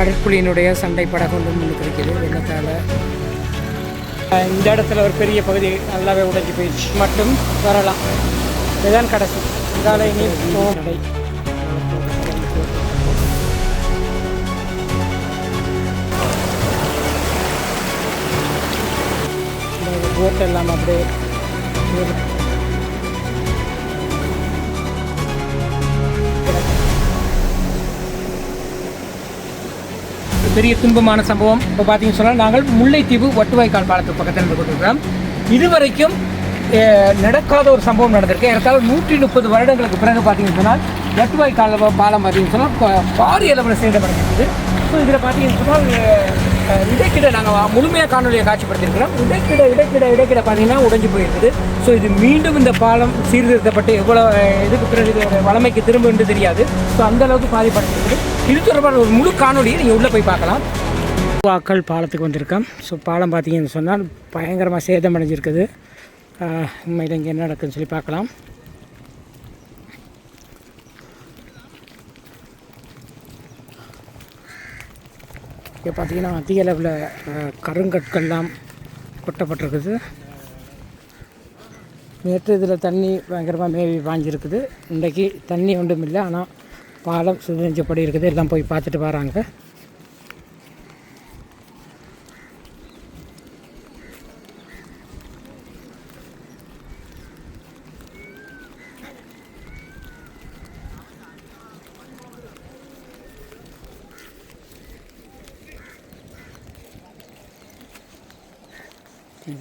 கடற்புலியினுடைய சண்டை படகு ஒன்று முன்னுக்கு வெள்ளத்தால். இந்த இடத்துல ஒரு பெரிய பகுதி நல்லாவே உடைஞ்சு போயிடுச்சு. மட்டும் வரலாம். இதுதான் கடைசி. இதால் இனி போகும். நடை எல்லாம் அப்படியே பெரிய துன்பமான சம்பவம். இப்போ பார்த்தீங்கன்னு சொன்னால் நாங்கள் முல்லைத்தீவு ஒட்டுவாய்க்கால் பாலத்து பக்கத்தில் இருந்து கொண்டிருக்கிறோம். இதுவரைக்கும் நடக்காத ஒரு சம்பவம் நடந்திருக்கு. ஏற்காவது நூற்றி முப்பது வருடங்களுக்கு பிறகு பார்த்தீங்கன்னு சொன்னால் ஒட்டுவாய்க்கால் பாலம் பார்த்தீங்கன்னு சொன்னால் பாரிய அளவில் சேதமடைஞ்சிருக்குது ஸோ இதில் பார்த்தீங்கன்னு சொன்னால் இடைக்கிட நாங்கள் முழுமையாக காணொலியை காட்சிப்படுத்தியிருக்கிறோம். இடைக்கிட இடைக்கிட இடைக்கிட பார்த்தீங்கன்னா உடைஞ்சு போயிருக்குது. ஸோ இது மீண்டும் இந்த பாலம் சீர்திருத்தப்பட்டு எவ்வளோ இதுக்கு பிறகு இது வளமைக்கு திரும்ப என்று தெரியாது. ஸோ அந்த அளவுக்கு பாதிப்படைஞ்சிருக்குது. இது தொடர்பான ஒரு முழு காணொலியை நீங்கள் உள்ளே போய் பார்க்கலாம். வாக்கள் பாலத்துக்கு வந்திருக்கோம். ஸோ பாலம் பார்த்தீங்கன்னு சொன்னால் பயங்கரமாக சேதமடைஞ்சிருக்குது. அடைஞ்சிருக்குது உண்மையில் இங்கே என்ன நடக்குதுன்னு சொல்லி பார்க்கலாம். இங்கே பார்த்தீங்கன்னா அதிக அளவில் கருங்கற்கள்லாம் கொட்டப்பட்டிருக்குது. நேற்று இதில் தண்ணி பயங்கரமாக மேவி பாஞ்சிருக்குது. இன்றைக்கி தண்ணி ஒன்றும் இல்லை ஆனால் பாலம் சுதஞ்சப்படி இருக்குது எல்லாம் போய் பார்த்துட்டு வராங்க.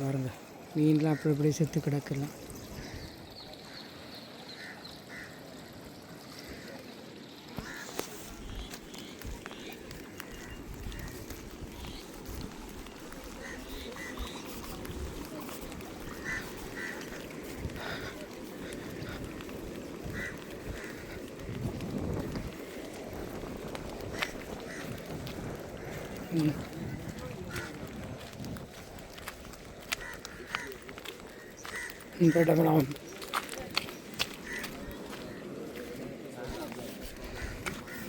பாருங்கள் மீன்லாம் அப்படி அப்படியே செத்து கிடக்கலாம் இந்த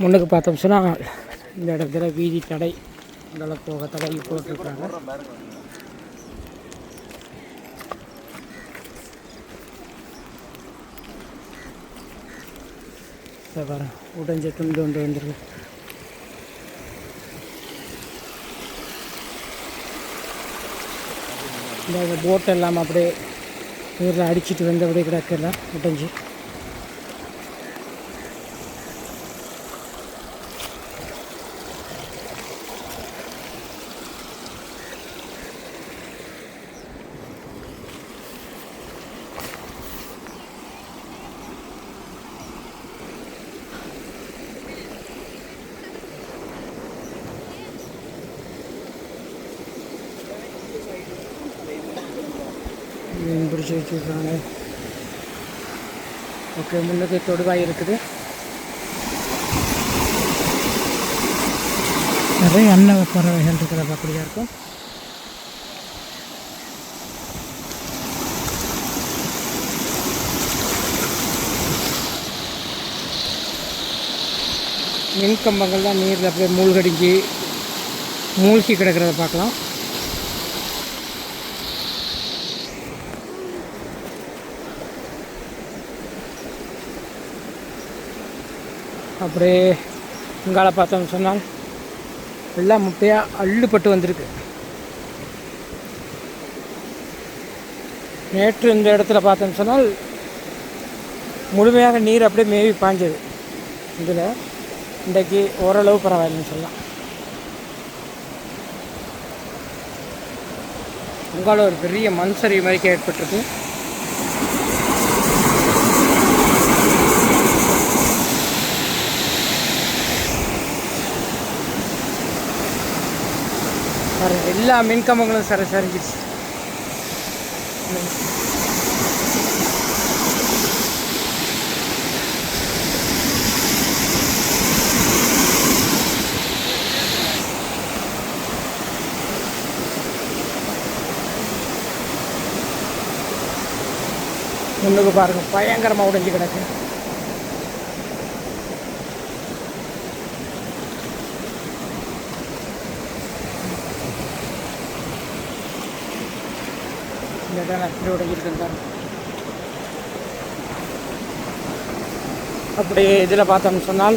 முன்னுக்கு பார்த்தோம் சொன்னால் இந்த இடத்துல வீதி தடை இந்த போக தடை போட்டிருக்காங்க. இதை உடைஞ்ச துண்டு ஒன்று வந்துருக்கு. இந்த போட் எல்லாம் அப்படியே நீரில் அடிச்சுட்டு வந்து கிடக்கெல்லாம் உடஞ்சி வச்சு வச்சுருக்காங்க ஓகே முன்னுக்கு தொடுவாய் இருக்குது நிறைய அன்ன பறவைகள் இருக்கிற அப்படியாக இருக்கும். மின் கம்பங்கள்லாம் நீரில் அப்படியே மூழ்கடிஞ்சு மூழ்கி கிடக்கிறத பார்க்கலாம். அப்படியே இங்கால பார்த்தோம்னு சொன்னால் எல்லாம் முட்டையாக அள்ளுப்பட்டு வந்திருக்கு. நேற்று இந்த இடத்துல பார்த்தோம்னு சொன்னால் முழுமையாக நீர் அப்படியே மேவி பாஞ்சது இதில் இன்றைக்கு ஓரளவு பரவாயில்லைன்னு சொல்லலாம். உங்களால் ஒரு பெரிய மண் சரிவு மாதிரி ஏற்பட்டிருக்கு பாருங்க எல்லா மின்கம்பங்களும் சரி சரிஞ்சிச்சு முன்னுக்கு பாருங்க பயங்கரமாக உடைஞ்சு கிடக்கு. இந்த இடம் அப்படி இதில் பார்த்தோம்னு சொன்னால்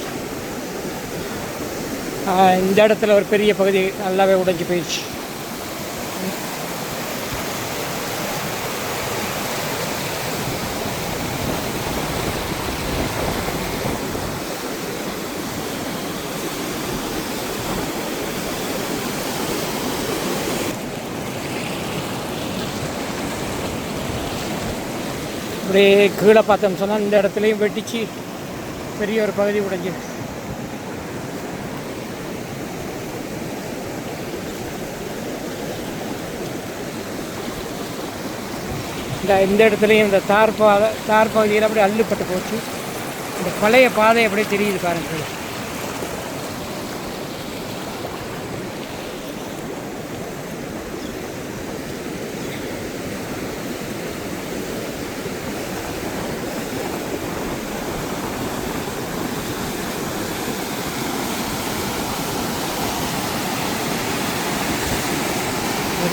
இந்த இடத்துல ஒரு பெரிய பகுதி நல்லாவே உடைஞ்சு போயிடுச்சு. அப்படியே கீழே பார்த்தோம் சொன்னால் இந்த இடத்துலையும் வெட்டிச்சு. பெரிய ஒரு பகுதி உடைஞ்சு இந்த இந்த இடத்துலையும் இந்த தார் பாதை தார் பகுதியில் அப்படியே அள்ளுப்பட்டு போச்சு. இந்த பழைய பாதை அப்படியே தெரியுது பாருங்க.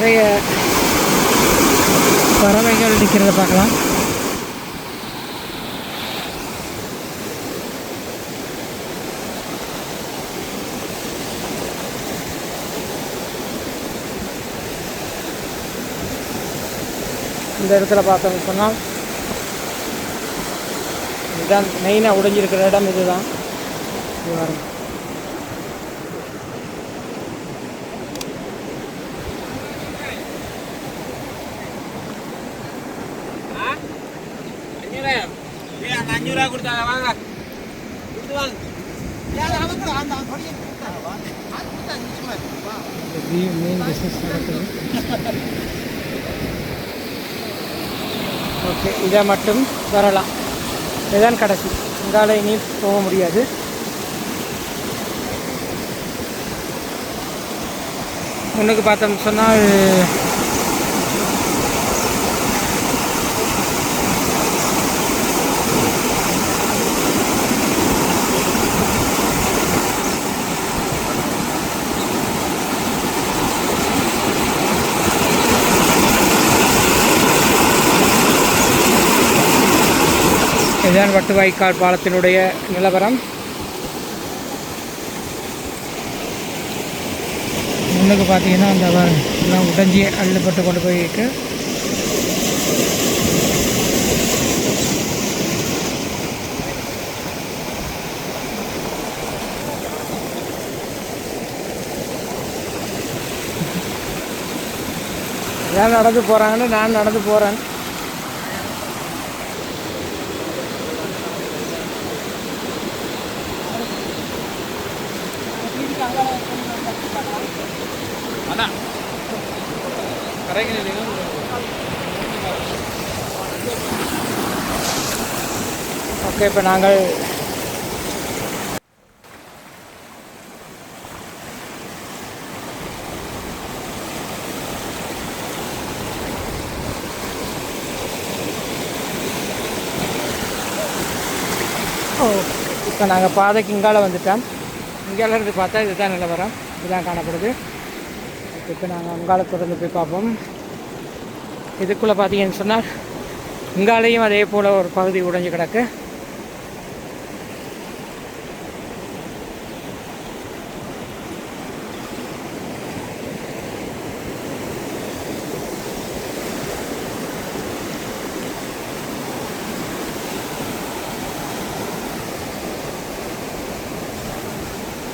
நிறைய பறவைகள் நிற்கிறத பார்க்கலாம். இந்த இடத்துல பார்த்தோம்னு சொன்னால் இதுதான் மெயினாக உடைஞ்சிருக்கிற இடம் இதுதான். இது கொடுத்தாங்க வாங்க. கொடுத்து வாங்க ஓகே இதை மட்டும் வரலாம். இதுதான் கடைசி. இங்கால இனி போக முடியாது. முன்னுக்கு பார்த்தோம்னு சொன்னால் இதுதான் வட்டுவாய்க்கால் பாலத்தினுடைய நிலவரம். முன்னுக்கு பார்த்தீங்கன்னா அந்த எல்லாம் உடஞ்சி அள்ளுப்பட்டு கொண்டு போயிருக்கு. நடந்து போகிறாங்கன்னு நான் நடந்து போகிறேன் ஓகே இப்போ நாங்கள் இப்போ நாங்கள் பாதைக்கு இங்கால வந்துட்டோம். இங்கால இருந்து பார்த்தா இதுதான் நிலவரம். இதுதான் காணப்படுது. இப்போ நாங்கள் அங்கால தொடர்ந்து போய் பார்ப்போம். இதுக்குள்ளே பார்த்தீங்கன்னு சொன்னால் இங்காலையும் அதே போல் ஒரு பகுதி உடைஞ்சு கிடக்கு.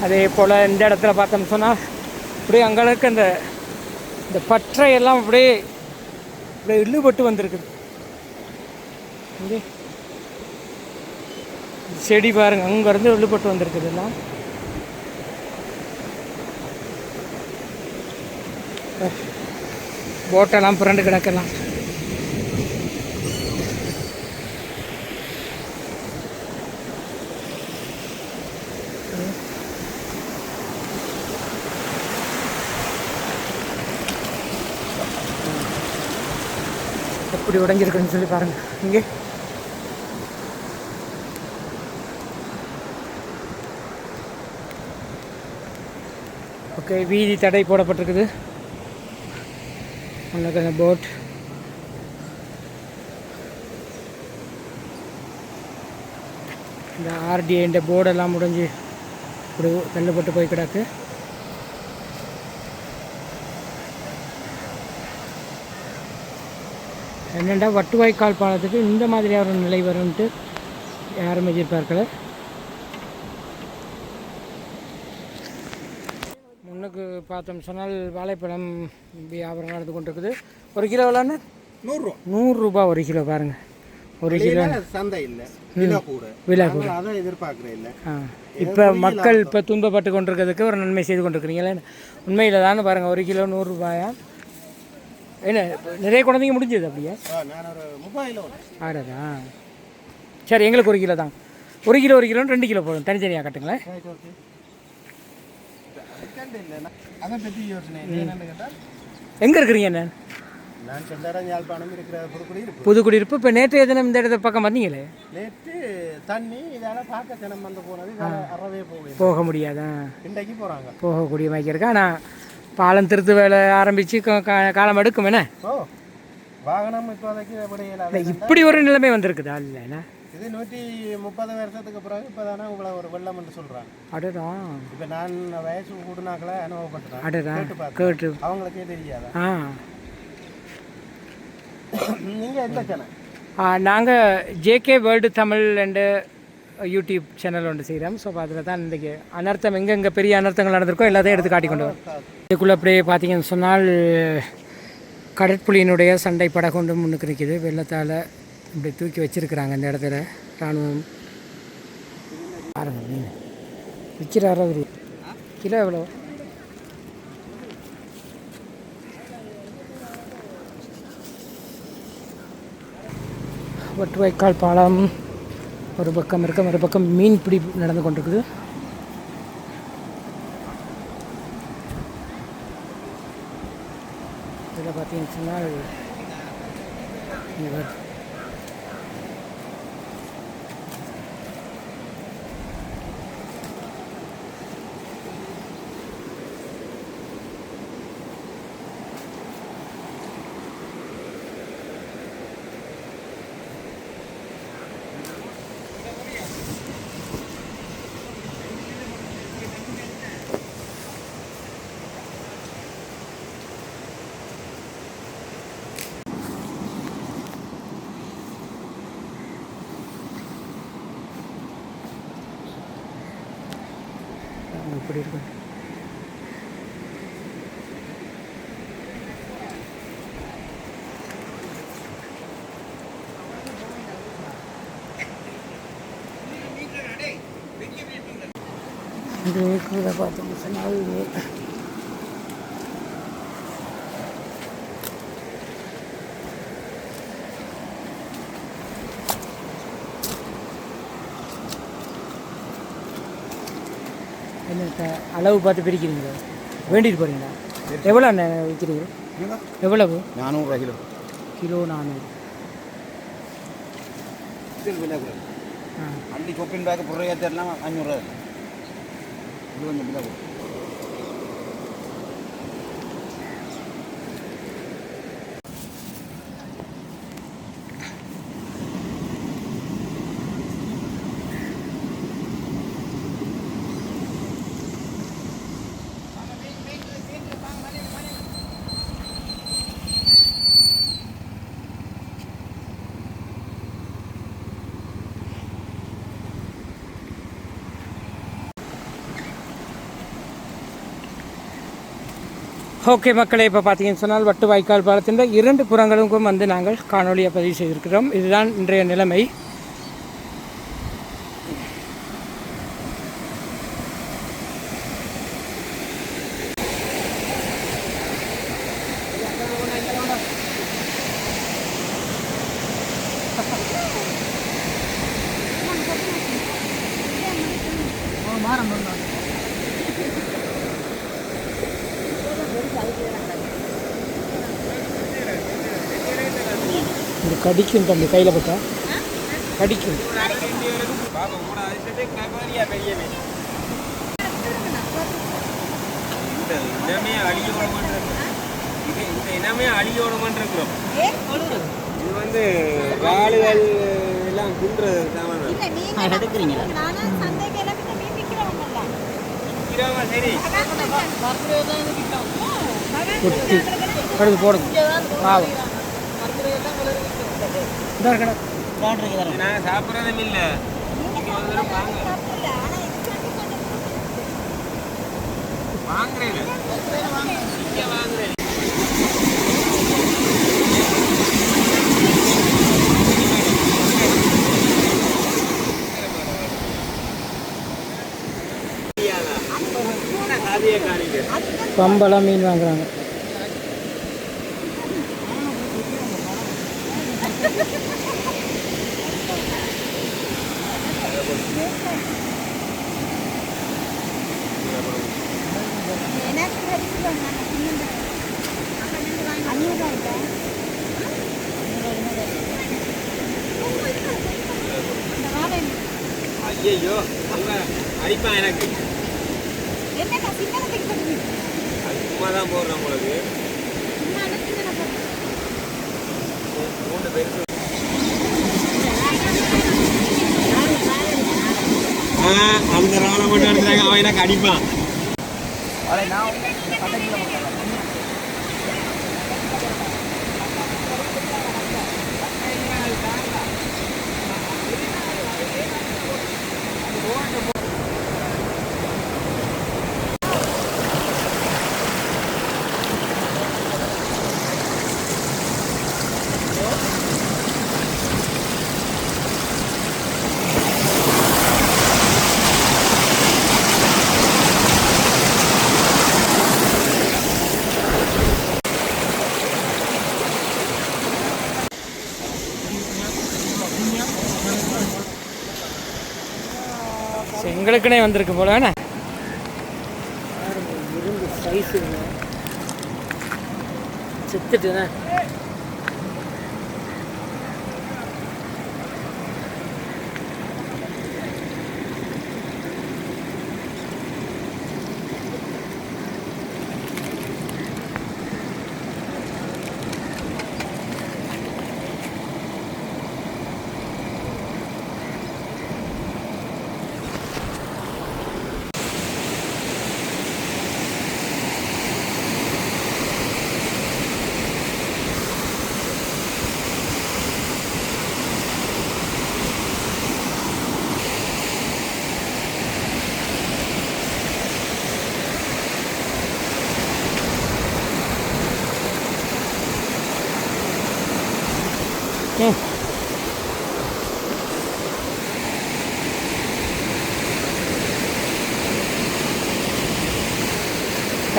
அதே போல் இந்த இடத்துல பார்த்தோம்னு சொன்னால் அப்படியே அங்களுக்கு அந்த இந்த பற்றையெல்லாம் அப்படியே அப்படியே இழுபட்டு வந்திருக்குது. இங்கே செடி பாருங்க அங்கேருந்து இழுபட்டு வந்திருக்குது எல்லாம். போட்டெல்லாம் புரண்டு கிடக்கலாம். எப்படி உடஞ்சிருக்குன்னு சொல்லி பாருங்க. இங்கே. ஓகே வீதி தடை போடப்பட்டிருக்குது. அந்த போட் இந்த ஆர்டிஐ இந்த போர்டெல்லாம் முடிஞ்சு இப்படி தள்ளுபட்டு போய் கிடக்கு. என்னென்னா வட்டுவாய்க்கால் பாலத்துக்கு இந்த மாதிரியான ஒரு நிலை வரும்ன்ட்டு யாரும் எதிர்பார்க்கல. முன்னுக்கு பார்த்தோம் சொன்னால் வாழைப்பழம் வியாபாரம் நடந்து கொண்டிருக்குது. ஒரு கிலோ எவ்வளோன்னு நூறுரூவா. நூறுரூபா ஒரு கிலோ பாருங்கள் ஒரு கிலோ. சந்தை இல்லை. விலை கூட. விலை கூட. அதை எதிர்பார்க்குறேன் இல்லை. ஆ. இப்போ மக்கள் இப்போ துன்பப்பட்டு கொண்டிருக்கிறதுக்கு ஒரு நன்மை செய்து கொண்டிருக்கிறீங்களே உண்மையில் தானே பாருங்கள் ஒரு கிலோ நூறுரூபாயா? என்ன நிறைய குழந்தைங்க முடிஞ்சது அப்படியே? ஆடாதா சரி எங்களுக்கு ஒரு கிலோ தான். ஒரு கிலோ ஒரு கிலோ ரெண்டு கிலோ போதும். தனித்தனியாக கட்டுங்களேன். எங்கே இருக்கிறீங்க என்ன புதுக்குடியிருப்பு இப்போ நேற்றைய தினம் இந்த இடத்த பக்கம் வந்தீங்களே? நேற்று தண்ணி இதால் பார்க்க தினம் வந்து போனது. அறவே போக முடியாதா? இன்றைக்கு போகிறாங்க போகக்கூடிய மாதிரி இருக்கு. ஆனால் பாலம் திருத்து வேலை ஆரம்பித்து காலம் எடுக்கும் என்ன? வாகனம் இப்போதைக்கு இப்படி ஒரு நிலைமை வந்திருக்குதா? இல்லைண்ணா இது நூற்றி முப்பது வருஷத்துக்கு பிறகு இப்போ தானே உங்களை ஒரு வெள்ளம் என்று சொல்கிறாங்க அடடா. இப்போ நான் வயசு கூடுனாக்களை அனுபவப்பட்டுறேன் அடடா கேட்டு அவங்களுக்கே தெரியாதா? ஆ. நீங்கள் எந்த சேனல் நாங்கள் JK World Tamil and YouTube channel ஒன்று செய்கிறோம் ஸோ அதில் தான் இன்றைக்கி அனர்த்தம் எங்கெங்கே பெரிய அனர்த்தங்கள் நடந்திருக்கோ எல்லாத்தையும் எடுத்து காட்டி கொண்டு வரும். இதுக்குள்ளே அப்படியே பார்த்தீங்கன்னு சொன்னால் கடற்புலியினுடைய சண்டை படகொண்டு முன்னுக்கு நிற்கிது. வெள்ளத்தால் இப்படி தூக்கி வச்சிருக்கிறாங்க இந்த இடத்துல இராணுவம். பாருங்க மீன். விற்கிறாரோ கிலோ எவ்வளோ? வட்டுவாய்க்கால் பாலம். ஒரு பக்கம் இருக்க ஒரு பக்கம் மீன் பிடி நடந்து கொண்டிருக்குது. இதில் பார்த்தீங்கன்னு சொன்னால் இப்படி இருக்கும். இது கூட பார்த்தோம்னு சொன்னால் என்ன அளவு பார்த்து பிரிக்கிறீங்களா? வேண்டிட்டு போகிறீங்களா எவ்வளோ அண்ணன் விற்கிறீங்க எவ்வளவு? நானூறுரூவா கிலோ. கிலோ நானூறு. அள்ளி கொப்பின் பேக்கு புறையா தெரியலாம் அஞ்சூறுரூவா இது கொஞ்சம் ஓகே மக்களே இப்போ பார்த்தீங்கன்னு சொன்னால் வட்டு வாய்க்கால் பாலத்தின் இரண்டு புறங்களுக்கும் வந்து நாங்கள் காணொலியை பதிவு செய்திருக்கிறோம். இதுதான் இன்றைய நிலைமை. இது கடிக்கும் தம்பி கையில் போட்டா. கடிக்கும். இனமே அழியோட இது வந்து வாளுகள் எல்லாம் குன்றது இல்ல நீங்க ஆ, எடுக்கிறீங்களா? நானா சந்தைக்கு எல்லாம் பின்ன மீன் விக்கிறவங்கல்ல கிலோவா சரி கொட்டி கடுகு போடுங்க பாவம் நான் சாப்பிட்றதும் இல்லை. வாங்குறேன். வாங்குறேன். பம்பெல்லாம் மீன் வாங்குறாங்க. ஐயோ அவங்க அடிப்பான் எனக்கு. அது சும்மா தான் போடுறேன் உங்களுக்கு நான். மூணு பெருசு ஆ அந்த ராவணை மட்டும் எடுத்துறாங்க அவன் எனக்கு அடிப்பான். bordo, eu vou எங்களுக்குனே வந்திருக்கு போல என்ன? இருந்து சைஸு செத்துட்டுண்ணே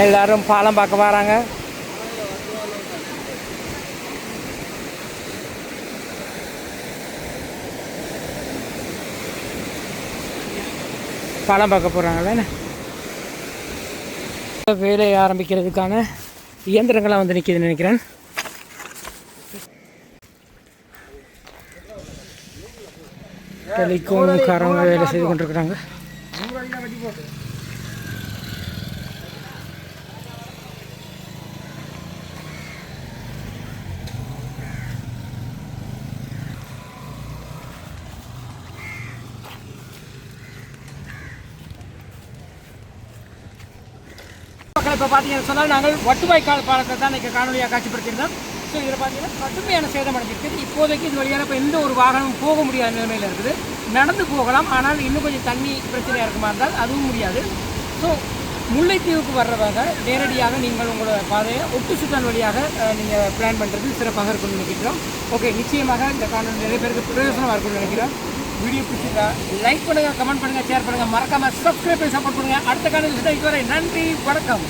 எல்லாரும் பாலம் பார்க்க வராங்க. பாலம் பார்க்க போகிறாங்களே வேலை ஆரம்பிக்கிறதுக்கான இயந்திரங்களாக வந்து நிற்கிதுன்னு நினைக்கிறேன். டெலிகாம் காரங்க வேலை செய்து கொண்டிருக்கிறாங்க. இப்போ பார்த்தீங்கன்னு சொன்னால் நாங்கள் வட்டுவாய்க்கால் பாலத்தை தான் இன்றைக்கி காணொலியாக காட்சிப்படுத்தியிருந்தோம். ஸோ இதில் பார்த்தீங்கன்னா கடுமையான சேதம் அடைஞ்சிருக்குது. இப்போதைக்கு இது வழியாக இப்போ எந்த ஒரு வாகனமும் போக முடியாத நிலைமையில் இருக்குது. நடந்து போகலாம் ஆனால் இன்னும் கொஞ்சம் தண்ணி பிரச்சனையாக இருக்குமா இருந்தால் அதுவும் முடியாது. ஸோ முல்லைத்தீவுக்கு வர்றவங்க நேரடியாக நீங்கள் உங்களோட பாதையை ஒட்டு சுத்தன் வழியாக நீங்கள் பிளான் பண்ணுறது சிறப்பாக இருக்கும்னு நினைக்கிறோம். ஓகே நிச்சயமாக இந்த காணொலி நிறைய பேருக்கு பிரயோஜனமாக இருக்கும்னு நினைக்கிறோம். வீடியோ பிடிச்சிருக்கா லைக் பண்ணுங்கள் கமெண்ட் பண்ணுங்கள் ஷேர் பண்ணுங்கள் மறக்காமல் சப்ஸ்கிரைப் பண்ணி சப்போர்ட் பண்ணுங்கள் அடுத்த காணொலி வரை நன்றி வணக்கம்.